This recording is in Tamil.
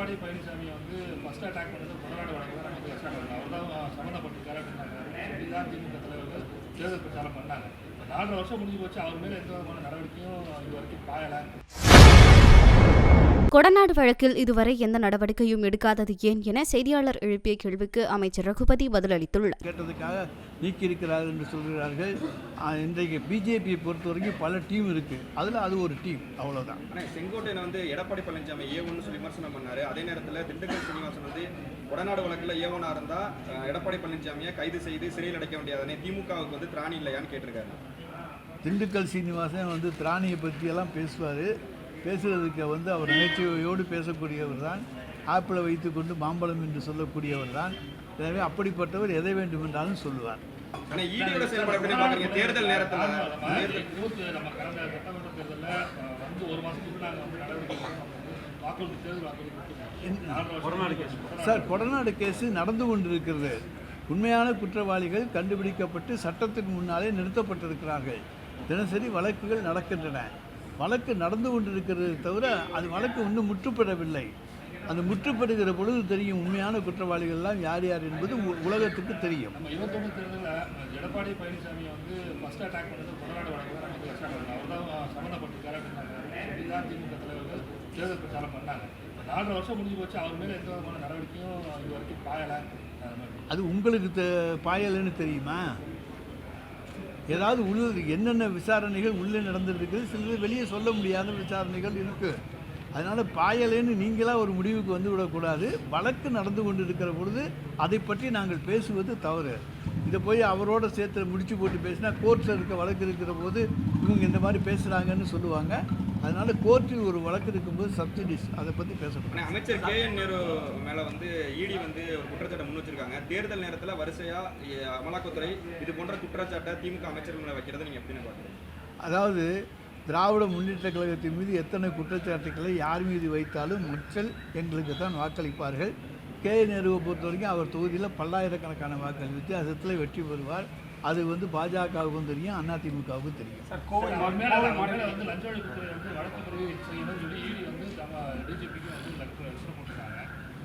எடப்பாடி பழனிசாமி வந்து ஃபர்ஸ்ட் அட்டாக் பண்ணது கொடநாடு வழக்கில் தான். நமக்கு எஸ்ஆர் அவர் தான் சம்மந்தப்பட்டிருக்காரு அப்படின்னாங்க. திமுக தலைவர்கள் தேர்தல் பிரச்சாரம் பண்ணாங்க. நாலரை வருஷம் முடிஞ்சு போச்சு. அவர் மேலே எந்த விதமான நடவடிக்கையும் இது வரைக்கும் பாயலை. கொடநாடு வழக்கில் இதுவரை எந்த நடவடிக்கையும் எடுக்காதது ஏன் என செய்தியாளர் எழுப்பிய கேள்விக்கு அமைச்சர் ரகுபதி பதிலளித்துள்ளார். கேட்டதுக்காக நீக்கியிருக்கிறார்கள் என்று சொல்கிறார்கள். இன்றைக்கு பிஜேபியை பொறுத்த வரைக்கும் பல டீம் இருக்குது அதில் அது ஒரு டீம் அவ்வளோதான் செங்கோட்டையன் வந்து எடப்பாடி பழனிசாமி ஏ சொல்லி விமர்சனம் பண்ணாரு. அதே நேரத்தில் திண்டுக்கல் சீனிவாசன் வந்து கொடநாடு வழக்கில் ஏ ஒன்னா இருந்தா அஹ், எடப்பாடி பழனிசாமியை கைது செய்து சிறையில் அடைக்க வேண்டியதானே? திமுகவுக்கு வந்து திராணி இல்லையான்னு கேட்டிருக்காரு. திண்டுக்கல் சீனிவாசன் வந்து திராணியை பற்றியெல்லாம் பேசுவார். பேசுகிறதுக்கு வந்து அவர் நகைச்சுவையோடு பேசக்கூடியவர் தான் ஆப்பிளை வைத்துக்கொண்டு மாம்பழம் என்று சொல்லக்கூடியவர் தான் எனவே அப்படிப்பட்டவர் எதை வேண்டுமென்றாலும் சொல்லுவார். தேர்தல் நேரத்தில். சார் கொடநாடு கேஸு நடந்து கொண்டிருக்கிறது. உண்மையான குற்றவாளிகள் கண்டுபிடிக்கப்பட்டு சட்டத்தின் முன்னாலே நிறுத்தப்பட்டிருக்கிறார்கள். தினசரி வழக்குகள் நடக்கின்றன. வழக்கு நடந்து கொண்டிருக்கிறது தவிர அது வழக்கு இன்னும் முற்றுப்பெறவில்லை. அந்த முற்றுப்பெறுகிற பொழுது தெரியும் உண்மையான குற்றவாளிகள்லாம் யார் யார் என்பது உலகத்துக்கு தெரியும். எடப்பாடி பழனிசாமி வந்து ஃபர்ஸ்ட் அட்டாக் பண்ணது கொடநாடு வழக்கில் தான் நமக்கு எஸ்ஆர் அவர் தான் சம்மந்தப்பட்டிருக்காரு அப்படின்னாங்க. இப்படிதான் திமுக தலைவர்கள் தேர்தல் பிரச்சாரம் பண்ணாங்க. இப்ப நாலரை வருஷம் முடிஞ்சு போச்சு அவர் மேலே எந்த விதமான நடவடிக்கையும் இது வரைக்கும் பாயலை. அது உங்களுக்கு பாயலைன்னு தெரியுமா? ஏதாவது உள் என்னென்ன விசாரணைகள் உள்ளே நடந்துருக்குது சிலது வெளியே சொல்ல முடியாத விசாரணைகள் இருக்குது அதனால் பாயலேன்னு நீங்களாக ஒரு முடிவுக்கு வந்து விடக்கூடாது. வழக்கு நடந்து கொண்டு இருக்கிற பொழுது அதை பற்றி நாங்கள் பேசுவது தவறு. இதை போய் அவரோட சேர்த்து முடிச்சு போட்டு பேசினா கோர்ட்டில் இருக்க வழக்கு இருக்கிற போது இவங்க இந்த மாதிரி பேசுகிறாங்கன்னு சொல்லுவாங்க. அதனால் கோர்ட்டில் ஒரு வழக்கு இருக்கும்போது சப்சிடிஸ் அதை பற்றி பேசக்கூடாது. அமைச்சர் கே என் நேரு மேலே வந்து ஈடி வந்து ஒரு குற்றச்சாட்டை முன் வச்சிருக்காங்க. தேர்தல் நேரத்தில் வரிசையா எ, அமலாக்கத்துறை இது போன்ற குற்றச்சாட்டை திமுக அமைச்சர்கள் மேல வைக்கிறத நீங்க எப்படின்னு பாக்குறீங்க அதாவது திராவிட முன்னேற்ற கழகத்தின் மீது எத்தனை குற்றச்சாட்டுக்களை யார் மீது வைத்தாலும் மக்கள் எங்களுக்கு தான் வாக்களிப்பார்கள். கே. நேருவை பொறுத்த வரைக்கும் அவர் தொகுதியில் பல்லாயிரக்கணக்கான வாக்கள் வித்தியாசத்தில் வெற்றி பெறுவார். அது வந்து பாஜகவுக்கும் தெரியும் அதிமுகவுக்கும் தெரியும். அவர்